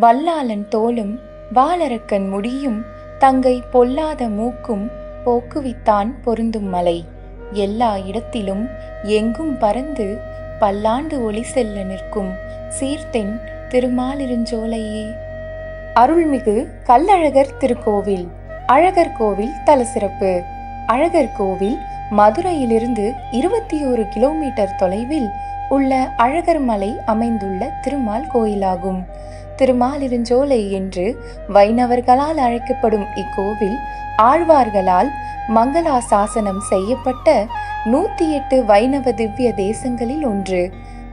வல்லாளன் தோளும் வாளரக்கன் முடியும் தங்கை பொல்லாத மூக்கும் போக்குவித்தான் பொருந்தும் மலை. எல்லா இடத்திலும் எங்கும் பறந்து பல்லாண்டு ஒளி செல்ல நிற்கும் சீர்த்தென் திருமாலிருஞ்சோலையே அருள்மிகு கல்லழகர் திருக்கோவில் அழகர் கோவில் தலசிறப்பு. அழகர் கோவில் மதுரையிலிருந்து இருபத்தி ஒரு கிலோமீட்டர் தொலைவில் உள்ள அழகர் மலை அமைந்துள்ள திருமால் கோயிலாகும். திருமாலிருஞ்சோலை என்று வைணவர்களால் அழைக்கப்படும் இக்கோவில் ஆழ்வார்களால் மங்களா சாசனம் செய்யப்பட்ட நூத்தி எட்டு வைணவ திவ்ய தேசங்களில் ஒன்று.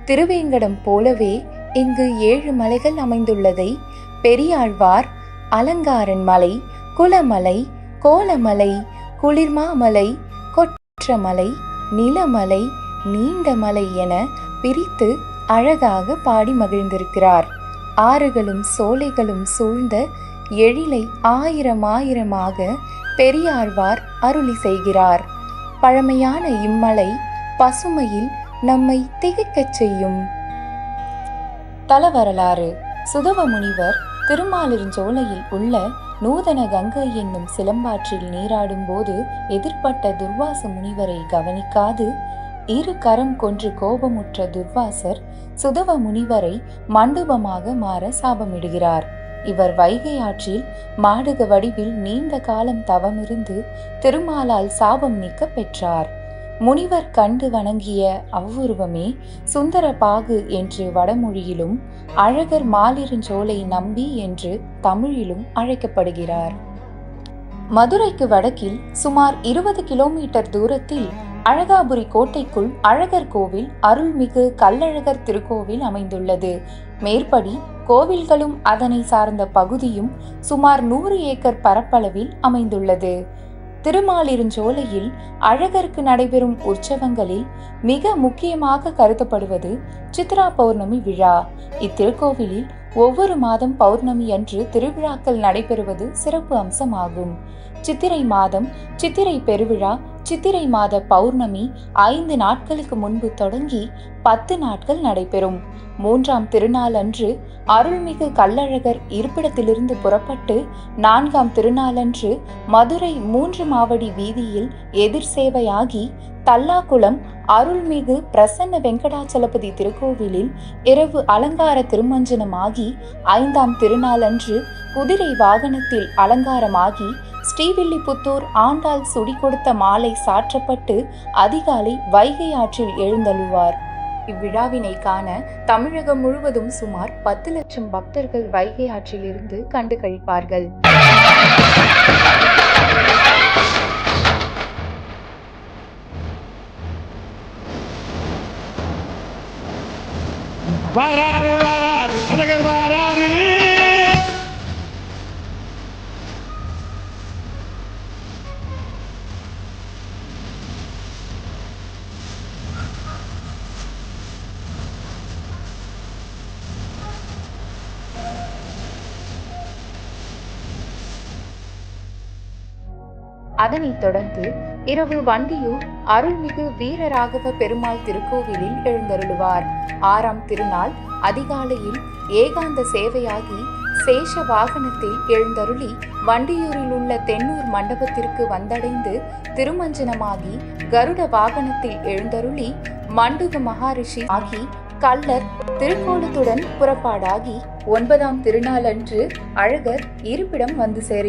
திருவேங்கடம் போலவே இங்கு ஏழு மலைகள் அமைந்துள்ளதை பெரியாழ்வார் அலங்காரன் மலை குலமலை கோலமலை குளிர்மாமலை கொற்றமலை நிலமலை நீண்டமலை என பிரித்து அழகாக பாடி மகிழ்ந்திருக்கிறார். ஆறுகளும் சோலைகளும் சூழ்ந்த எழிலை ஆயிரம் ஆயிரமாக பெரியாழ்வார் அருளி செய்கிறார். பழமையான இம்மலை பசுமையில் நம்மை திகைக்கச் செய்யும். தலவரலாறு. சுதவ முனிவர் திருமாலிருஞ்சோலையில் உள்ள நூதன கங்கை என்னும் சிலம்பாற்றில் நீராடும் போது எதிர்ப்பட்ட துர்வாச முனிவரை கவனிக்காது இரு கரம் கொன்று கோபமுற்ற துர்வாசர் சுதவ முனிவரை மண்டபமாக மாற சாபமிடுகிறார். இவர் வைகை ஆற்றில் மாடுக வடிவில் நீண்ட காலம் தவமிருந்து திருமாலால் சாபம் நீக்க பெற்றார். முனிவர் கண்டு வணங்கிய அவ்வுருவமே சுந்தரபாகு என்று வடமொழியிலும் அழகர் மாலிருஞ்சோலை நம்பி என்று தமிழிலும் அழைக்கப்படுகிறார். மதுரைக்கு வடக்கில் சுமார் இருபது கிலோமீட்டர் தூரத்தில் அழகாபுரி கோட்டைக்குள் அழகர் கோவில் அருள்மிகு கல்லழகர் திருக்கோவில் அமைந்துள்ளது. மேற்படி கோவில்களும் அதனை சார்ந்த பகுதியும் சுமார் நூறு ஏக்கர் பரப்பளவில் அமைந்துள்ளது. திருமாலிருஞ்சோலையில் அழகருக்கு நடைபெறும் உற்சவங்களில் மிக முக்கியமாக கருதப்படுவது சித்ரா பௌர்ணமி விழா. இத்திருக்கோவிலில் ஒவ்வொரு மாதம் பௌர்ணமி அன்று திருவிழாக்கள் நடைபெறுவது சிறப்பு அம்சமாகும். சித்திரை மாதம் சித்திரை பெருவிழா சித்திரை மாத பௌர்ணமி ஐந்து நாட்களுக்கு முன்பு தொடங்கி பத்து நாட்கள் நடைபெறும். மூன்றாம் திருநாள் அன்று அருள்மிகு கள்ளழகர் இருப்பிடத்திலிருந்து புறப்பட்டு நான்காம் திருநாளன்று மதுரை மூன்று மாவடி வீதியில் எதிர் சேவையாகி தல்லாக்குளம் அருள்மிகு பிரசன்ன வெங்கடாச்சலபதி திருக்கோவிலில் இரவு அலங்கார திருமஞ்சனமாகி ஐந்தாம் திருநாளன்று குதிரை வாகனத்தில் அலங்காரமாகி ஸ்ரீவில்லிபுத்தூர் ஆண்டாள் சுடி கொடுத்த மாலை சாற்றப்பட்டு அதிகாலை வைகை ஆற்றில் எழுந்தழுவார். இவ்விழாவினை காண தமிழகம் முழுவதும் சுமார் பத்து லட்சம் பக்தர்கள் வைகை ஆற்றில் இருந்து கண்டு கழிப்பார்கள். வராரு வராரு அழகர் வராரு அதனைத் தொடர்ந்து இரவு வண்டியூர் அருள்மிகு வீரராகவ பெருமாள் திருக்கோவிலில் எழுந்தருளுவார். ஆறாம் திருநாள் அதிகாலையில் ஏகாந்த சேவையாகி சேஷ வாகனத்தில் எழுந்தருளி வண்டியூரில் உள்ள தென்னூர் மண்டபத்திற்கு வந்தடைந்து திருமஞ்சனமாகி கருட வாகனத்தில் எழுந்தருளி மண்டுக மகாரிஷி ஆகி கள்ளர் திருக்கோலத்துடன் புறப்பாடாகி ஒன்பதாம் திருநாளன்று அழகர் இருப்பிடம் வந்து சேருகிறார்